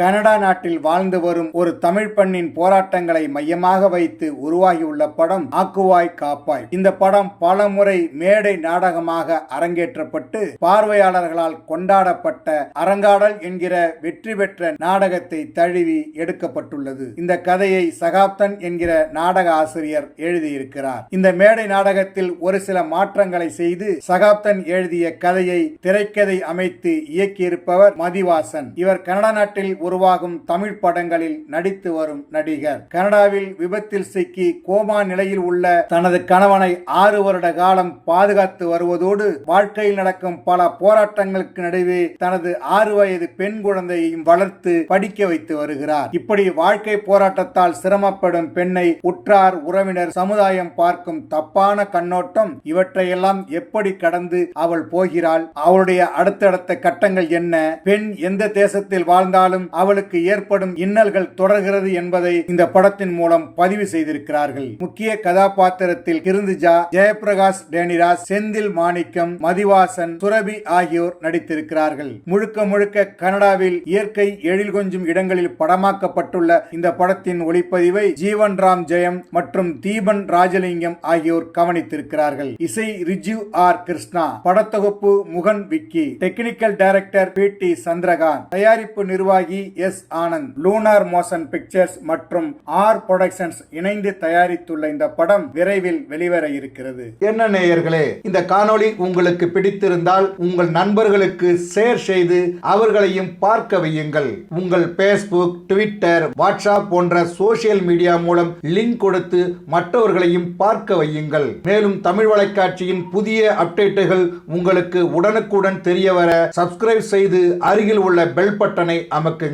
Canada நாட்டில் வாழ்ந்து வரும் ஒரு தமிழ் பெண்ணின் போராட்டங்களை மையமாக வைத்து உருவாகியுள்ள படம் ஆக்குவாய் காப்பாய். இந்த படம் பல முறை மேடை நாடகமாக அரங்கேற்றப்பட்டு பார்வையாளர்களால் கொண்டாடப்பட்ட அரங்காடல் என்கிற வெற்றி பெற்ற நாடகத்தை தழுவி எடுக்கப்பட்டுள்ளது. இந்த கதையை சகாப்தன் என்கிற நாடக ஆசிரியர் எழுதியிருக்கிறார். இந்த மேடை நாடகத்தில் ஒரு சில மாற்றங்களை செய்து சகாப்தன் எழுதிய கதையை திரைக்கதை அமைத்து இயக்கியிருப்பவர் மதிவாசன். இவர் கனடா நாட்டில் உருவாகும் தமிழ் படங்களில் நடித்து வரும் நடிகர். கனடாவில் விபத்தில் சிக்கி கோமா நிலையில் உள்ள தனது கணவனை ஆறு வருட காலம் பாதுகாத்து வருவதோடு வாழ்க்கையில் நடக்கும் பல போராட்டங்களுக்கு நடுவே தனது ஆறு வயது பெண் குழந்தையையும் வளர்த்து படிக்க வைத்து வருகிறார். இப்படி வாழ்க்கை போராட்டத்தால் சிரமப்படும் பெண்ணை உற்றார் உறவினர் சமுதாயம் பார்க்கும் தப்பான கண்ணோட்டம் இவற்றையெல்லாம் எப்படி கடந்து அவள் போகிறாள்? அவளுடைய அடுத்தடுத்த கட்டங்கள் என்ன? பெண் எந்த தேசத்தில் வாழ்ந்தாலும் அவளுக்கு ஏற்படும் இன்னல்கள் தொடர்கிறது என்பதை இந்த படத்தின் மூலம் பதிவு செய்திருக்கிறார்கள். முக்கிய கதாபாத்திரத்தில் கிருந்துஜா ஜெயபிரகாஷ் டேனிராஜ் செந்தில் மாணிக்கம் மதிவாசன் சுரபி ஆகியோர் நடித்திருக்கிறார்கள். முழுக்க முழுக்க கனடாவில் இயற்கை எழில் கொஞ்சும் இடங்களில் படமாக்கப்பட்டுள்ள இந்த படத்தின் ஒளிப்பதிவை ஜீவன் ராம் ஜெயம் மற்றும் தீபன் ராஜலிங்கம் ஆகியோர் கவனித்திருக்கிறார்கள். இசை ரிஜிவ் R Krishna படத்தொகுப்பு Mugen Vicky technical director P D Chandrakanth தயாரிப்பு நிர்வாகி S Anand Lunar Motion Pictures மற்றும் ஆர் ப்ரொடக்ஷன்ஸ் இணைந்து தயாரித்துள்ள இந்த படம் விரைவில் வெளிவர இருக்கிறது. என்ன நேயர்களே இந்த காணொளி உங்களுக்கு பிடித்திருந்தால் உங்கள் நண்பர்களுக்கு ஷேர் செய்து அவர்களையும் பார்க்க வையுங்கள். உங்கள் பேஸ்புக் ட்விட்டர் வாட்ஸ்அப் போன்ற சோசியல் மீடியா மூலம் லிங்க் கொடுத்து மற்றவர்களையும் பார்க்க வையுங்கள். மேலும் தமிழ் வலைக்காட்சியின் புதிய அப்டேட்டுகள் உங்களுக்கு உடனுக்குடன் தெரிய வர சப்ஸ்கிரைப் செய்து அருகில் உள்ள பெல் பட்டனை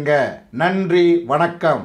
கேளுங்க நன்றி வணக்கம்.